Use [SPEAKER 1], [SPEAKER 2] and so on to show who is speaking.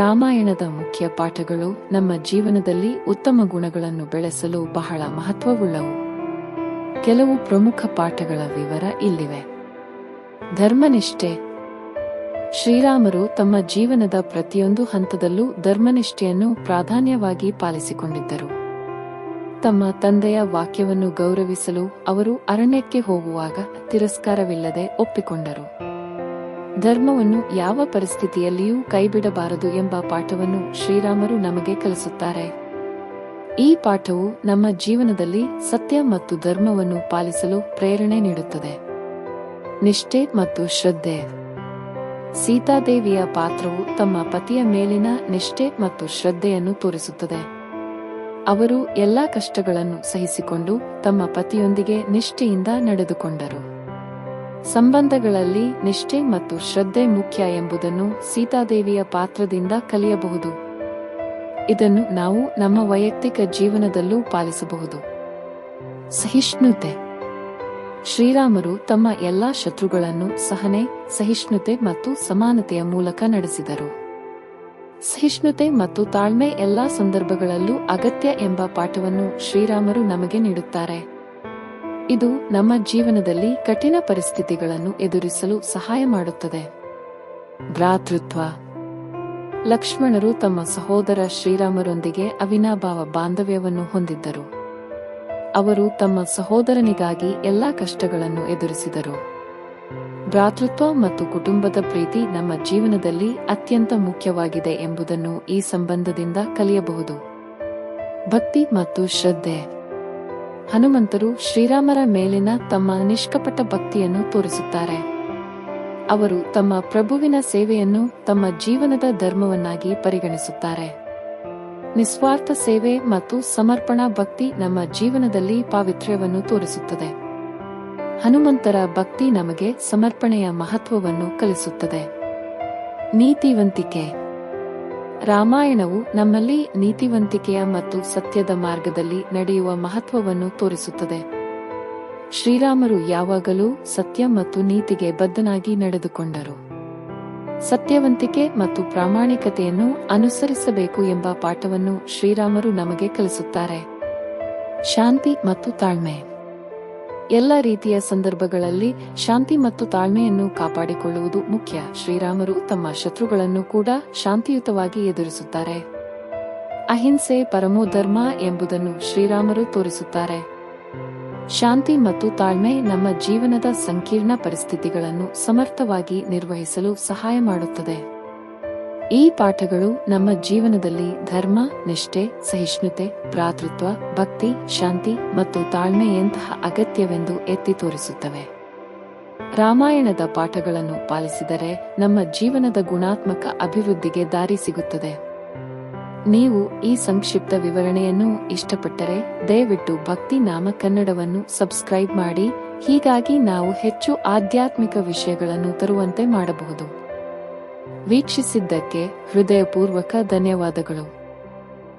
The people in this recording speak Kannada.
[SPEAKER 1] ರಾಮಾಯಣದ ಮುಖ್ಯ ಪಾಠಗಳು ನಮ್ಮ ಜೀವನದಲ್ಲಿ ಉತ್ತಮ ಗುಣಗಳನ್ನು ಬೆಳೆಸಲು ಬಹಳ ಮಹತ್ವವುಳ್ಳವು. ಕೆಲವು ಪ್ರಮುಖ ಪಾಠಗಳ ವಿವರ ಇಲ್ಲಿವೆ. ಧರ್ಮನಿಷ್ಠೆ. ಶ್ರೀರಾಮರು ತಮ್ಮ ಜೀವನದ ಪ್ರತಿಯೊಂದು ಹಂತದಲ್ಲೂ ಧರ್ಮನಿಷ್ಠೆಯನ್ನು ಪ್ರಾಧಾನ್ಯವಾಗಿ ಪಾಲಿಸಿಕೊಂಡಿದ್ದರು. ತಮ್ಮ ತಂದೆಯ ವಾಕ್ಯವನ್ನು ಗೌರವಿಸಲು ಅವರು ಅರಣ್ಯಕ್ಕೆ ಹೋಗುವಾಗ ತಿರಸ್ಕಾರವಿಲ್ಲದೆ ಒಪ್ಪಿಕೊಂಡರು. ಧರ್ಮವನ್ನು ಯಾವ ಪರಿಸ್ಥಿತಿಯಲ್ಲಿಯೂ ಕೈಬಿಡಬಾರದು ಎಂಬ ಪಾಠವನ್ನು ಶ್ರೀರಾಮರು ನಮಗೆ ಕಲಿಸುತ್ತಾರೆ. ಈ ಪಾಠವು ನಮ್ಮ ಜೀವನದಲ್ಲಿ ಸತ್ಯ ಮತ್ತು ಧರ್ಮವನ್ನು ಪಾಲಿಸಲು ಪ್ರೇರಣೆ ನೀಡುತ್ತದೆ. ನಿಷ್ಠೆ ಮತ್ತು ಶ್ರದ್ಧೆ. ಸೀತಾದೇವಿಯ ಪಾತ್ರವು ತಮ್ಮ ಪತಿಯ ಮೇಲಿನ ನಿಷ್ಠೆ ಮತ್ತು ಶ್ರದ್ಧೆಯನ್ನು ತೋರಿಸುತ್ತದೆ. ಅವರು ಎಲ್ಲಾ ಕಷ್ಟಗಳನ್ನು ಸಹಿಸಿಕೊಂಡು ತಮ್ಮ ಪತಿಯೊಂದಿಗೆ ನಿಷ್ಠೆಯಿಂದ ನಡೆದುಕೊಂಡರು. ಸಂಬಂಧಗಳಲ್ಲಿ ನಿಷ್ಠೆ ಮತ್ತು ಶ್ರದ್ಧೆ ಮುಖ್ಯ ಎಂಬುದನ್ನು ಸೀತಾದೇವಿಯ ಪಾತ್ರದಿಂದ ಕಲಿಯಬಹುದು. ಇದನ್ನು ನಾವು ನಮ್ಮ ವೈಯಕ್ತಿಕ ಜೀವನದಲ್ಲೂ ಪಾಲಿಸಬಹುದು. ಸಹಿಷ್ಣುತೆ. ಶ್ರೀರಾಮರು ತಮ್ಮ ಎಲ್ಲಾ ಶತ್ರುಗಳನ್ನು ಸಹನೆ, ಸಹಿಷ್ಣುತೆ ಮತ್ತು ಸಮಾನತೆಯ ಮೂಲಕ ನಡೆಸಿದರು. ಸಹಿಷ್ಣುತೆ ಮತ್ತು ತಾಳ್ಮೆ ಎಲ್ಲಾ ಸಂದರ್ಭಗಳಲ್ಲೂ ಅಗತ್ಯ ಎಂಬ ಪಾಠವನ್ನು ಶ್ರೀರಾಮರು ನಮಗೆ ನೀಡುತ್ತಾರೆ. ಇದು ನಮ್ಮ ಜೀವನದಲ್ಲಿ ಕಠಿಣ ಪರಿಸ್ಥಿತಿಗಳನ್ನು ಎದುರಿಸಲು ಸಹಾಯ ಮಾಡುತ್ತದೆ. ಭ್ರಾತೃತ್ವ. ಲಕ್ಷ್ಮಣರು ತಮ್ಮ ಸಹೋದರ ಶ್ರೀರಾಮರೊಂದಿಗೆ ಅವಿನಾಭಾವ ಬಾಂಧವ್ಯವನ್ನು ಹೊಂದಿದ್ದರು. ಅವರು ತಮ್ಮ ಸಹೋದರನಿಗಾಗಿ ಎಲ್ಲಾ ಕಷ್ಟಗಳನ್ನು ಎದುರಿಸಿದರು. ಭ್ರಾತೃತ್ವ ಮತ್ತು ಕುಟುಂಬದ ಪ್ರೀತಿ ನಮ್ಮ ಜೀವನದಲ್ಲಿ ಅತ್ಯಂತ ಮುಖ್ಯವಾಗಿದೆ ಎಂಬುದನ್ನು ಈ ಸಂಬಂಧದಿಂದ ಕಲಿಯಬಹುದು. ಭಕ್ತಿ ಮತ್ತು ಶ್ರದ್ಧೆ. ಹನುಮಂತರು ಶ್ರೀರಾಮರ ಮೇಲಿನ ತಮ್ಮ ನಿಷ್ಕಪಟ ಭಕ್ತಿಯನ್ನು ತೋರಿಸುತ್ತಾರೆ. ಅವರು ತಮ್ಮ ಪ್ರಭುವಿನ ಸೇವೆಯನ್ನು ತಮ್ಮ ಜೀವನದ ಧರ್ಮವನ್ನಾಗಿ ಪರಿಗಣಿಸುತ್ತಾರೆ. ನಿಸ್ವಾರ್ಥ ಸೇವೆ ಮತ್ತು ಸಮರ್ಪಣಾ ಭಕ್ತಿ ನಮ್ಮ ಜೀವನದಲ್ಲಿ ಪಾವಿತ್ರ್ಯವನ್ನು ತೋರಿಸುತ್ತದೆ. ಹನುಮಂತರ ಭಕ್ತಿ ನಮಗೆ ಸಮರ್ಪಣೆಯ ಮಹತ್ವವನ್ನು ಕಲಿಸುತ್ತದೆ. ನೀತಿವಂತಿಕೆ. ರಾಮಾಯಣವು ನಮ್ಮಲ್ಲಿ ನೀತಿವಂತಿಕೆಯ ಮತ್ತು ಸತ್ಯದ ಮಾರ್ಗದಲ್ಲಿ ನಡೆಯುವ ಮಹತ್ವವನ್ನು ತೋರಿಸುತ್ತದೆ. ಶ್ರೀರಾಮರು ಯಾವಾಗಲೂ ಸತ್ಯ ಮತ್ತು ನೀತಿಗೆ ಬದ್ಧನಾಗಿ ನಡೆದುಕೊಂಡರು. ಸತ್ಯವಂತಿಕೆ ಮತ್ತು ಪ್ರಾಮಾಣಿಕತೆಯನ್ನು ಅನುಸರಿಸಬೇಕು ಎಂಬ ಪಾಠವನ್ನು ಶ್ರೀರಾಮರು ನಮಗೆ ಕಲಿಸುತ್ತಾರೆ. ಶಾಂತಿ ಮತ್ತು ತಾಳ್ಮೆ. ಎಲ್ಲ ರೀತಿಯ ಸಂದರ್ಭಗಳಲ್ಲಿ ಶಾಂತಿ ಮತ್ತು ತಾಳ್ಮೆಯನ್ನು ಕಾಪಾಡಿಕೊಳ್ಳುವುದು ಮುಖ್ಯ. ಶ್ರೀರಾಮರು ತಮ್ಮ ಶತ್ರುಗಳನ್ನು ಕೂಡ ಶಾಂತಿಯುತವಾಗಿ ಎದುರಿಸುತ್ತಾರೆ. ಅಹಿಂಸೆ ಪರಮೋ ಧರ್ಮ ಎಂಬುದನ್ನು ಶ್ರೀರಾಮರು ತೋರಿಸುತ್ತಾರೆ. ಶಾಂತಿ ಮತ್ತು ತಾಳ್ಮೆ ನಮ್ಮ ಜೀವನದ ಸಂಕೀರ್ಣ ಪರಿಸ್ಥಿತಿಗಳನ್ನು ಸಮರ್ಥವಾಗಿ ನಿರ್ವಹಿಸಲು ಸಹಾಯ ಮಾಡುತ್ತದೆ. ಈ ಪಾಠಗಳು ನಮ್ಮ ಜೀವನದಲ್ಲಿ ಧರ್ಮ, ನಿಷ್ಠೆ, ಸಹಿಷ್ಣುತೆ, ಭ್ರಾತೃತ್ವ, ಭಕ್ತಿ, ಶಾಂತಿ ಮತ್ತು ತಾಳ್ಮೆಯಂತಹ ಅಗತ್ಯವೆಂದು ಎತ್ತಿ ತೋರಿಸುತ್ತವೆ. ರಾಮಾಯಣದ ಪಾಠಗಳನ್ನು ಪಾಲಿಸಿದರೆ ನಮ್ಮ ಜೀವನದ ಗುಣಾತ್ಮಕ ಅಭಿವೃದ್ಧಿಗೆ ದಾರಿ ಸಿಗುತ್ತದೆ. ನೀವು ಈ ಸಂಕ್ಷಿಪ್ತ ವಿವರಣೆಯನ್ನು ಇಷ್ಟಪಟ್ಟರೆ ದಯವಿಟ್ಟು ಭಕ್ತಿ ನಾಮ ಕನ್ನಡವನ್ನು ಸಬ್ಸ್ಕ್ರೈಬ್ ಮಾಡಿ, ಹೀಗಾಗಿ ನಾವು ಹೆಚ್ಚು ಆಧ್ಯಾತ್ಮಿಕ ವಿಷಯಗಳನ್ನು ತರುವಂತೆ ಮಾಡಬಹುದು. ವೀಕ್ಷಿಸಿದ್ದಕ್ಕೆ ಹೃದಯಪೂರ್ವಕ ಧನ್ಯವಾದಗಳು.